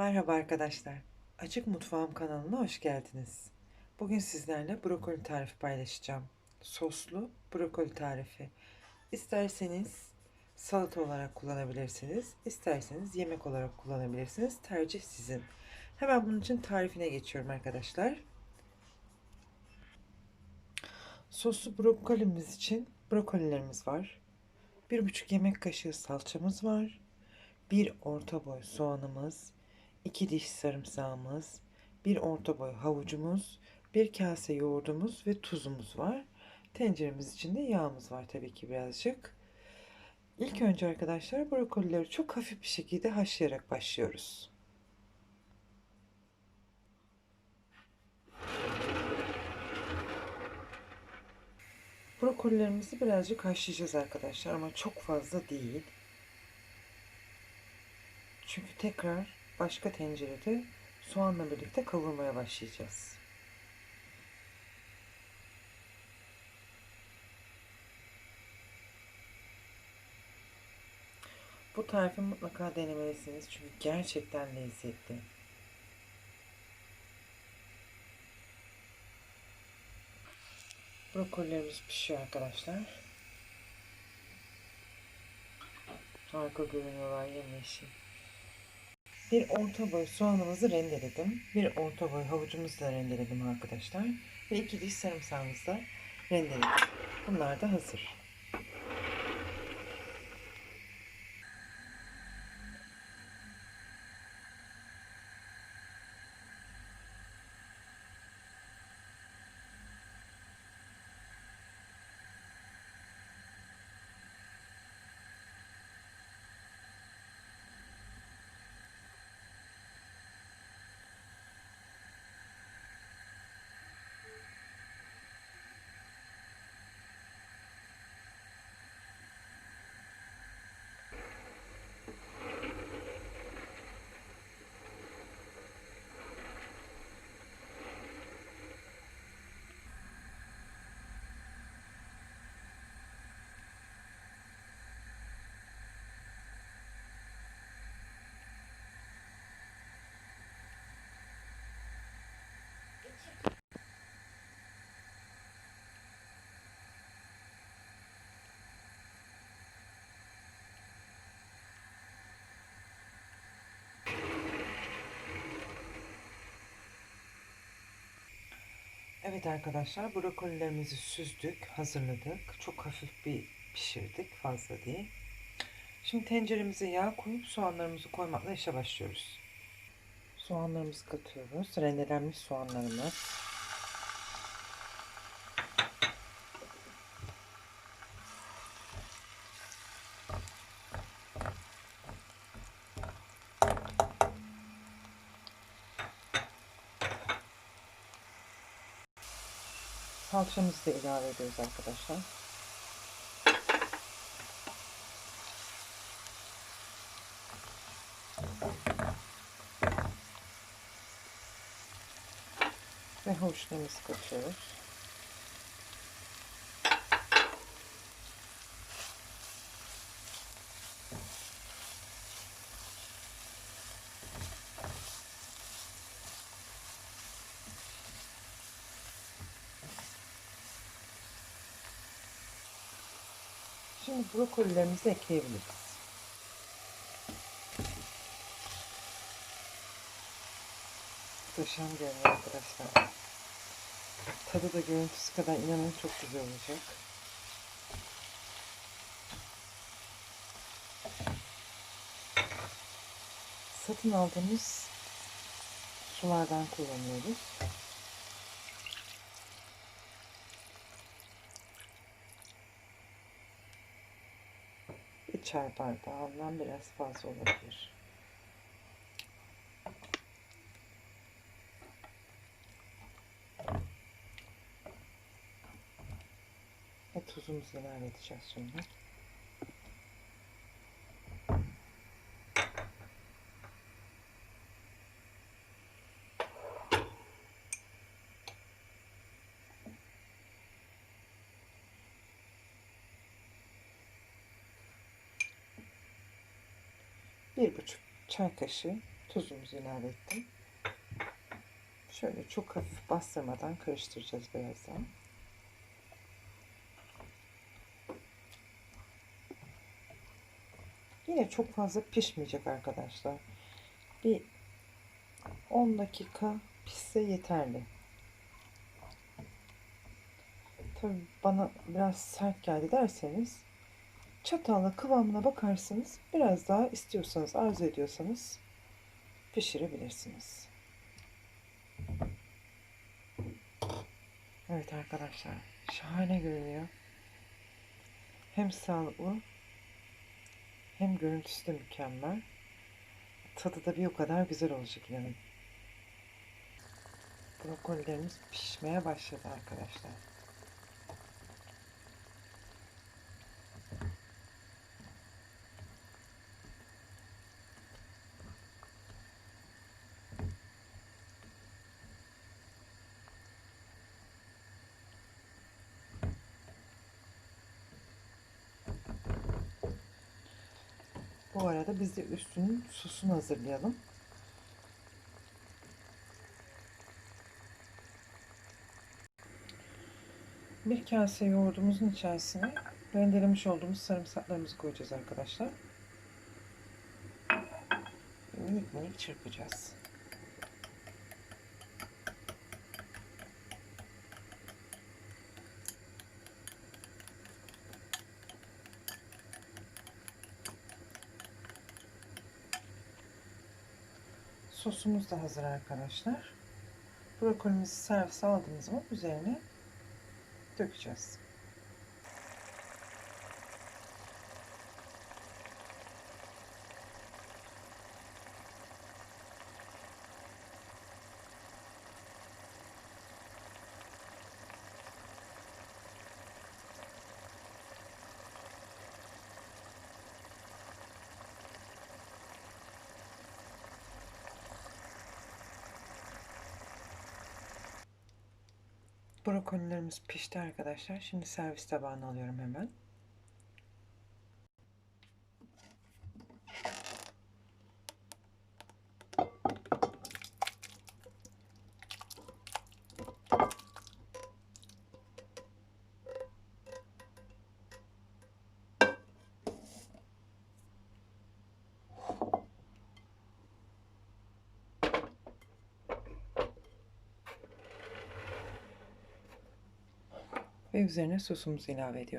Merhaba arkadaşlar. Açık Mutfağım kanalına hoş geldiniz. Bugün sizlerle brokoli tarifi paylaşacağım. Soslu brokoli tarifi. İsterseniz salata olarak kullanabilirsiniz. isterseniz yemek olarak kullanabilirsiniz. Tercih sizin. Hemen bunun için tarifine geçiyorum arkadaşlar. Soslu brokolimiz için brokolilerimiz var. 1,5 yemek kaşığı salçamız var. Bir orta boy soğanımız, 2 diş sarımsağımız, bir orta boy havucumuz, bir kase yoğurdumuz ve tuzumuz var. Tenceremiz içinde yağımız var tabii ki birazcık. İlk önce arkadaşlar brokolileri çok hafif bir şekilde haşlayarak başlıyoruz. Brokolilerimizi birazcık haşlayacağız arkadaşlar ama çok fazla değil. Çünkü tekrar başka tencerede soğanla birlikte kavurmaya başlayacağız. Bu tarifi mutlaka denemelisiniz çünkü gerçekten lezzetli. Brokolilerimiz pişiyor arkadaşlar. Harika görünüyorlar yemyeşil. Bir orta boy soğanımızı rendeledim. Bir orta boy havucumuzu da rendeledim arkadaşlar. Ve iki diş sarımsağımızı da rendeledim. Bunlar da hazır. Evet arkadaşlar brokolilerimizi süzdük, hazırladık. Çok hafif bir pişirdik, fazla değil. Şimdi tenceremize yağ koyup soğanlarımızı koymakla işe başlıyoruz. Soğanlarımızı katıyoruz. Rendelenmiş soğanlarımız. Salçamızı da ilave ediyoruz arkadaşlar. Ve havuçlarımızı katıyoruz. Şimdi brokolilerimizi ekleyebiliriz. Muhteşem görünüyor arkadaşlar. Tadı da görüntüsü kadar inanın çok güzel olacak. Satın aldığımız sulardan kullanıyoruz. Bir çay bardağından biraz fazla olabilir. Ve tuzumuzu ilave edeceğiz şimdi. Bir buçuk çay kaşığı Tuzumuzu ilave ettim. Şöyle çok hafif bastırmadan karıştıracağız birazdan. Yine çok fazla pişmeyecek arkadaşlar. Bir 10 dakika pişse yeterli. Tabii bana biraz sert geldi derseniz çatalla kıvamına bakarsınız. Biraz daha istiyorsanız, arzu ediyorsanız pişirebilirsiniz. Evet arkadaşlar, şahane görünüyor. Hem sağlıklı hem görüntüsü de mükemmel. Tadı da bir o kadar güzel olacak inanın. Brokolilerimiz pişmeye başladı arkadaşlar. Bu arada biz de üstünün sosunu hazırlayalım. Bir kase yoğurdumuzun içerisine rendelemiş olduğumuz sarımsaklarımızı koyacağız arkadaşlar. Minik minik çırpacağız. Sosumuz da hazır arkadaşlar. Brokolimizi servise aldığımız zaman üzerine dökeceğiz. Brokolilerimiz pişti arkadaşlar. Şimdi servis tabağına alıyorum hemen. Ve üzerine sosumuzu ilave ediyoruz.